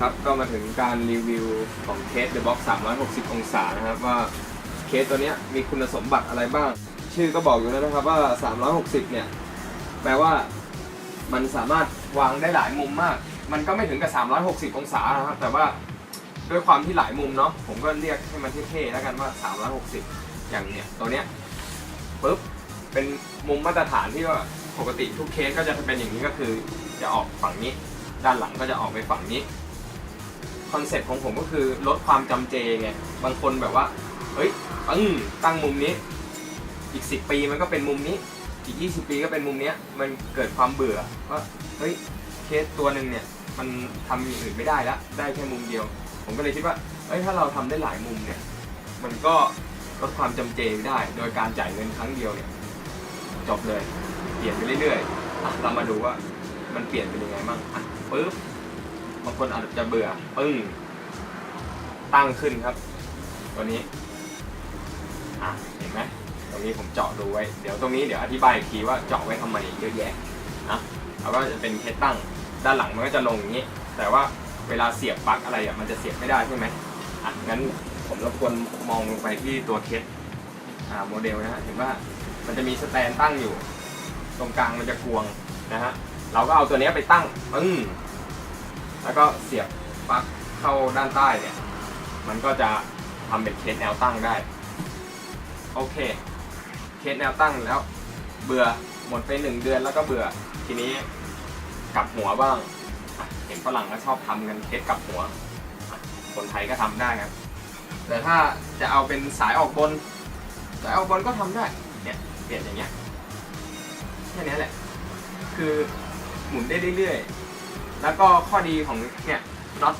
ครับก็มาถึงการรีวิวของเคส The Box 360 องศานะครับว่าเคสตัวนี้มีคุณสมบัติอะไรบ้าง ชื่อก็บอกอยู่แล้วนะครับว่า 360 เนี่ย แปลว่ามันสามารถวางได้หลายมุมมาก มันก็ไม่ถึงกับ 360 องศานะครับ แต่ว่าด้วยความที่หลายมุมเนาะผมก็เรียกให้มันเท่ๆแล้วกันว่า 360 อย่างเนี้ยตัวเนี้ยปุ๊บเป็นมุมมาตรฐานที่ว่าปกติทุกเคสก็จะเป็นอย่างนี้ก็คือจะออกฝั่งนี้ ด้านหลังก็จะออกไปฝั่งนี้ คอนเซ็ปต์ของผมก็คือลดความจำเจไงบางคนแบบว่า เฮ้ยปึ้งตั้งมุมนี้ อีก 10 ปีมันก็เป็นมุมนี้ อีก 20 ปีก็เป็นมุมเนี้ยมันเกิดความเบื่อว่าเฮ้ยเคสตัวหนึ่งเนี่ยมันทำอย่างอื่นไม่ได้ล้วได้แค่มุมเดียว ผมก็เลยคิดว่าเอ้ยถ้าเราทำได้หลายมุมเนี่ย มันก็ลดความจำเจได้ โดยการจ่ายเงินครั้งเดียวเนี่ยจบเลย เปลี่ยนไปเรื่อยๆอะเรามาดูว่ามันเปลี่ยนเป็นยังไงบ้างอะปึ๊บ บางคนอาจจะเบื่อปึ้งตั้งขึ้นครับ ตัวนี้ อะ เห็นไหมตรงนี้ผมเจาะดูไว้ เดี๋ยวตรงนี้เดี๋ยวอธิบายอีกทีว่าเจาะไว้ทำไมเยอะแยะนะแล้วก็จะเป็นเคสตั้งด้านหลังมันก็จะลงอย่างนี้ แต่ว่าเวลาเสียบปลั๊กอะไรอะมันจะเสียบไม่ได้ใช่ไหมอะงั้นผมรบกวนมองลงไปที่ตัวเคสอ่าโมเดลนะฮะเห็นว่ามันจะมีสแตนตั้งอยู่ ตรงกลางมันจะกวงนะฮะเราก็เอาตัวนี้ไปตั้งปึ้ง แล้วก็เสียบปลั๊กเข้าด้านใต้เนี่ย มันก็จะทำเป็นเคสแนวตั้งได้ โอเค เคสแนวตั้งแล้ว เบื่อหมดไปหนึ่งเดือนแล้วก็เบื่อ ทีนี้กลับหัวบ้าง เห็นฝรั่งก็ชอบทำกันเคสกลับหัว คนไทยก็ทำได้ครับ แต่ถ้าจะเอาเป็นสายออกบน สายออกบนก็ทำได้ เนี่ยเปลี่ยนอย่างเงี้ย แค่นี้แหละ คือหมุนได้เรื่อยๆ แล้วก็ข้อดีของเนี่ยน็อต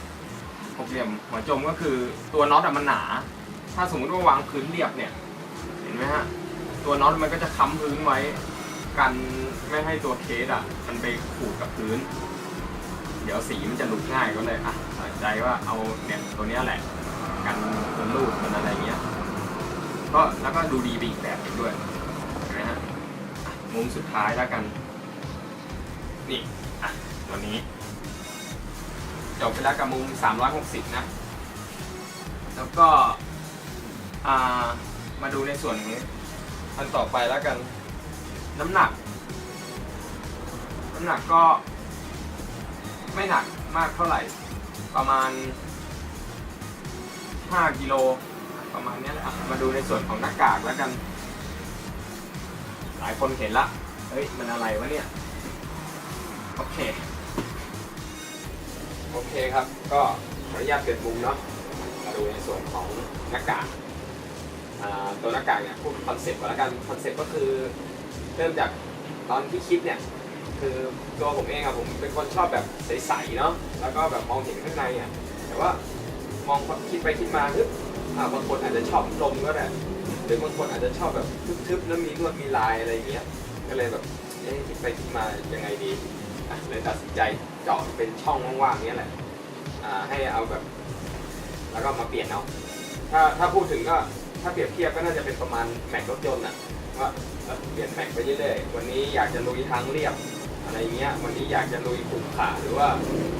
หกเหลี่ยมหัวจมก็คือตัวน็อตอะมันหนา ถ้าสมมติว่าวางพื้นเรียบเนี่ยเห็นไหมฮะตัวน็อตมันก็จะค้ำพื้นไว้ กันไม่ให้ตัวเคสอะมันไปขูดกับพื้น เดี๋ยวสีมันจะหลุดง่ายก็เลยอะตัดใจว่าเอาเนี่ยตัวเนี้ยแหละ กันมันรูดมันอะไรเงี้ยก็แล้วก็ดูดีไปอีกแบบหนึงด้วยเห็นไหมฮะอะมุมสุดท้ายแล้วกัน นี่อะตัวนี้ จบไปแล้วกับมุม 360 นะ แล้วก็อ่ามาดูในส่วนของอันต่อไปแล้วกัน น้ำหนัก น้ำหนักก็ ไม่หนักมากเท่าไหร่ ประมาณ 5 กิโล ประมาณนี้แหละอะมาดูในส่วนของหน้ากากแล้วกัน หลายคนเห็นละ เฮ้ย มันอะไรวะเนี่ย โอเค โอเคครับ ก็ขออนุญาตเปลี่ยนมุมเนาะมาดูในส่วนของหน้ากากอ่าตัวหน้ากากเนี่ยพูดคอนเซ็ปต์ก่อนแล้วกันคอนเซ็ปต์ก็คือเริ่มจากตอนที่คิดเนี่ยคือตัวผมเองอะผมเป็นคนชอบแบบใสๆเนาะแล้วก็แบบมองเห็นข้างในอะแต่ว่ามองคิดไปคิดมาฮึบาบางคนอาจจะชอบลมก็ได้หรือบางคนอาจจะชอบแบบทึบๆแล้วมีลวดมีลายอะไรอย่างเงี้ยก็เลยแบบเอ๊ะคิดไปคิดมายังไงดี เลยตัดสินใจเจาะเป็นช่องว่างๆเนี้แหละให้เอาแบบ แล้วก็มาเปลี่ยนเอาถ้าถ้าพูดถึงก็ถ้าเปรียบเทียบก็น่าจะเป็นประมาณแม็กรถยนต์อะว่าเอ่อเปลี่ยนแม็กไปเรื่อยๆวันนี้อยากจะลุยทางเรียบอะไรเงี้ยวันนี้อยากจะลุยขุมขาหรือว่า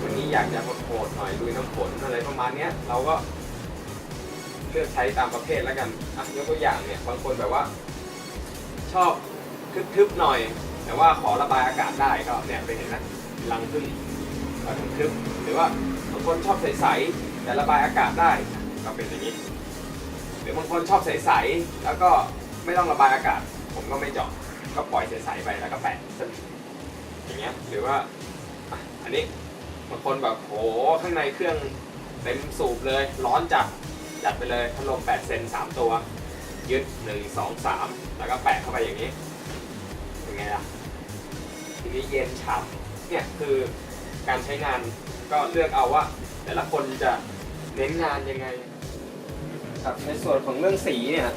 วันนี้อยากจะโหดๆหน่อยลุยน้ำฝนอะไรประมาณเนี้ยเราก็เลือกใช้ตามประเภทแล้วกันอะยกตัวอย่างเนี่ยบางคนแบบว่า ชอบทึบๆหน่อย แต่ว่าขอระบายอากาศได้ก็เนี่ยไปเห็นนะรังพึ่งก็ทึบหรือว่าบางคนชอบใสๆแต่ระบายอากาศได้ก็เป็นอย่างนี้หรือบางคนชอบใสๆแล้วก็ไม่ต้องระบายอากาศ ผมก็ไม่เจาะก็ปล่อยใสๆไปแล้วก็แปะอย่างเงี้ยหรือว่าอันนี้บางคนแบบโหข้างในเครื่องเต็มสูบเลย ร้อนจัดจัดไปเลยพัดลม8เซน3 ตัว ยึด 1 2 3 แล้วก็แปะเข้าไปอย่างนี้ เป็นไงล่ะทีนี้เย็นฉ่ำเนี่ยคือการใช้งานก็เลือกเอาว่า แต่ละคนจะเน้นงานยังไงครับในส่วนของเรื่องสีเนี่ย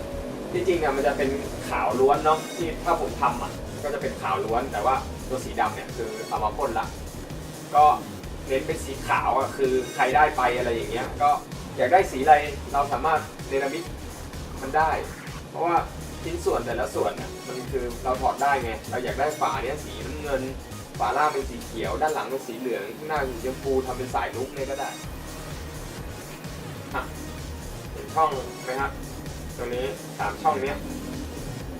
ที่จริงอะมันจะเป็นขาวล้วนเนาะที่ถ้าผมทำอะก็จะเป็นขาวล้วน แต่ว่าตัวสีดำเนี่ยคือเอามาพ่นละก็เน้นเป็นสีขาวอะคือใครได้ไปอะไรอย่างเงี้ยก็อยากได้สีอะไรเราสามารถเนรมิตมันได้ เพราะว่า ชิ้นส่วนแต่ละส่วนน่ะมันคือเราถอดได้ไง เราอยากได้ฝาเนี้ยสีน้ำเงิน ฝาล่างเป็นสีเขียว ด้านหลังเป็นสีเหลืองข้างหน้าเป็นสีชมพูทำเป็นสายลุกเนี่ยก็ได้เห็นช่องนะครับตัวนี้สามช่องเนี้ย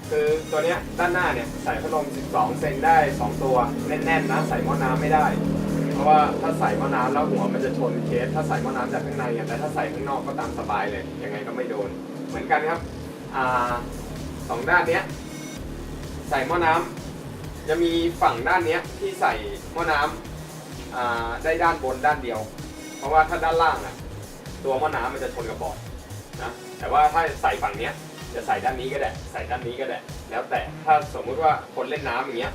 คือตัวเนี้ยด้านหน้าเนี่ยใส่พัดลม 12 เซนได้ 2 ตัวแน่นๆนะใส่หม้อน้ำไม่ได้ เพราะว่าถ้าใส่หม้อน้ำแล้วหัวมันจะชนเคสถ้าใส่หม้อน้ำจากข้างในแต่ถ้าใส่ข้างนอกก็ตามสบายเลยยังไงก็ไม่โดน เหมือนกันครับอ่า สองด้านเนี้ยใส่หม้อน้ำจะมีฝั่งด้านเนี้ยที่ใส่หม้อน้ำอ่าได้ด้านบนด้านเดียว เพราะว่าถ้าด้านล่างอะตัวหม้อน้ำมันจะชนกับบอร์ดนะแต่ว่าถ้าใส่ฝั่งเนี้ยจะใส่ด้านนี้ก็ได้ใส่ด้านนี้ก็ได้ แล้วแต่ถ้าสมมุติว่าคนเล่นน้ำอย่างเงี้ย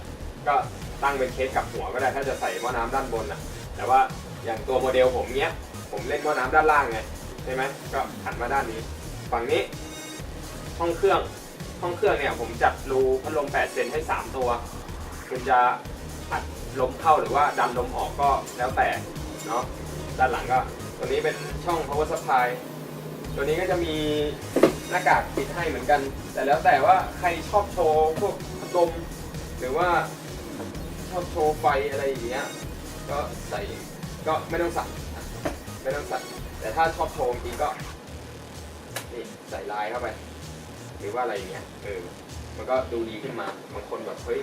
ก็ตั้งเป็นเคสกับหัวก็ได้ ถ้าจะใส่หม้อน้ำด้านบนอะแต่ว่าอย่างตัวโมเดลผมเนี้ยผมเล่นหม้อน้ำด้านล่างไงใช่ไหมก็หันมาด้านนี้ ฝั่งนี้ห้องเครื่อง ห้องเครื่องเนี่ยผมจัดรูพัดลม 8 เซนให้ 3 ตัว คุณจะอัดลมเข้าหรือว่าดันลมออกก็แล้วแต่เนาะด้านหลังก็ ตัวนี้เป็นช่อง power supply ตัวนี้ก็จะมีหน้ากากปิดให้เหมือนกัน แต่แล้วแต่ว่าใครชอบโชว์พวกพัดลมหรือว่าชอบโชว์ไฟอะไรอย่างเงี้ยก็ใส่ก็ไม่ต้องใส่ไม่ต้องใส่แต่ถ้าชอบโชว์จริงก็นี่ใส่ลายเข้าไป หรือว่าอะไรอย่างเงี้ยเออมันก็ดูดีขึ้นมาบางคนแบบเฮ้ย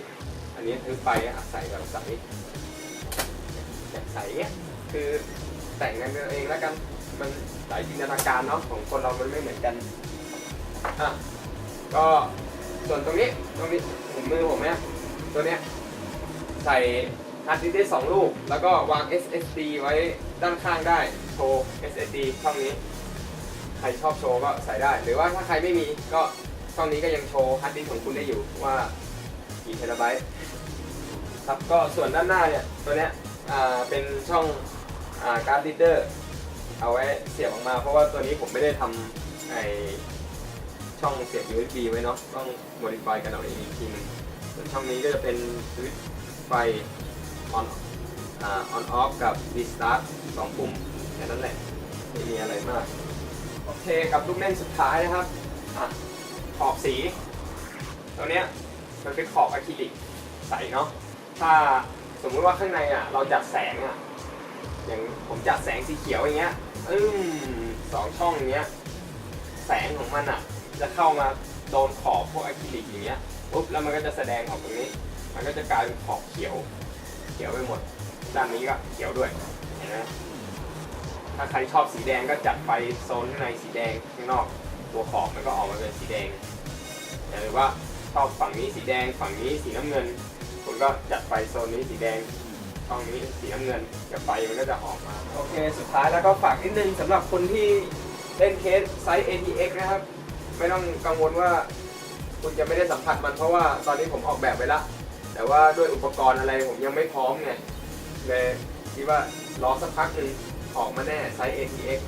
อันนี้ทึบไปอะใส่แบบใสแบบใสเงี้ยคือแต่งกันเองแล้วกันมันหลายจินตนาการเนาะของคนเรามันไม่เหมือนกันอะก็ส่วนตรงนี้ตรงนี้ผมมือผมเนี่ยตัวเนี้ยใส่ฮาร์ดดิสก์ได้สองลูก แล้วก็วาง SSD ไว้ด้านข้างได้โชว์ SSD ช่องนี้ รชอบโชว์ก็ใส่ได้ หรือว่าถ้าใครไม่มีก็ช่องนี้ก็ยังโชว์ฮาร์ดดิสของคุณได้อยู่ว่ากี่เทราไบต์ครับก็ส่วนด้านหน้าเนี่ยตัวเนี้ยเป็นช่องอการ์ดรีดเดอร์เอาไว้เสียบออกมา เพราะว่าตัวนี้ผมไม่ได้ทำไอช่องเสียบ USB ไว้เนาะต้อง modify กันเอาเองอีกทีหนึงส่วนช่องนี้ก็จะเป็นสวิตช์ไฟ on อ่า on off กับ restart สองปุ่มแค่นั้นแหละไม่มีอะไรมาก โอเคกับลูกเล่นสุดท้ายนะครับอขอบสี ตัวเนี้ยมันเป็นขอบอะคริลิกใสเนาะถ้าสมมุติว่าข้างในอะเราจัดแสงอะอย่างผมจัดแสงสีเขียวอย่างเงี้ยอืมสองช่องอย่างเงี้ยแสงของมันอะ จะเข้ามาโดนขอบพวกอะคริลิกอย่างเงี้ยปุ๊บแล้วมันก็จะแสดงออกตรงนี้ มันก็จะกลายเป็นขอบเขียว เขียวไปหมด ด้านนี้ก็เขียวด้วยเห็นไหม ถ้าใครชอบสีแดงก็จัดไฟโซนข้างในสีแดงข้างนอกตัวขอบมันก็ออกมาเป็นสีแดงหรือว่าชอบฝั่งนี้สีแดงฝั่งนี้สีน้ำเงินคุณก็จัดไฟโซนนี้สีแดงช่องนี้สีน้ำเงินกับไฟมันก็จะออกมา โอเค สุดท้ายแล้วก็ฝากนิดนึงสำหรับคนที่เล่นเคสไซส์ ATX นะครับ ไม่ต้องกังวลว่าคุณจะไม่ได้สัมผัสมันเพราะว่าตอนนี้ผมออกแบบไว้แล้วแต่ว่าด้วยอุปกรณ์อะไรผมยังไม่พร้อมไงเลยคิดว่ารอสักพักหนึ่ง ออกมาแน่ไซส์ ATX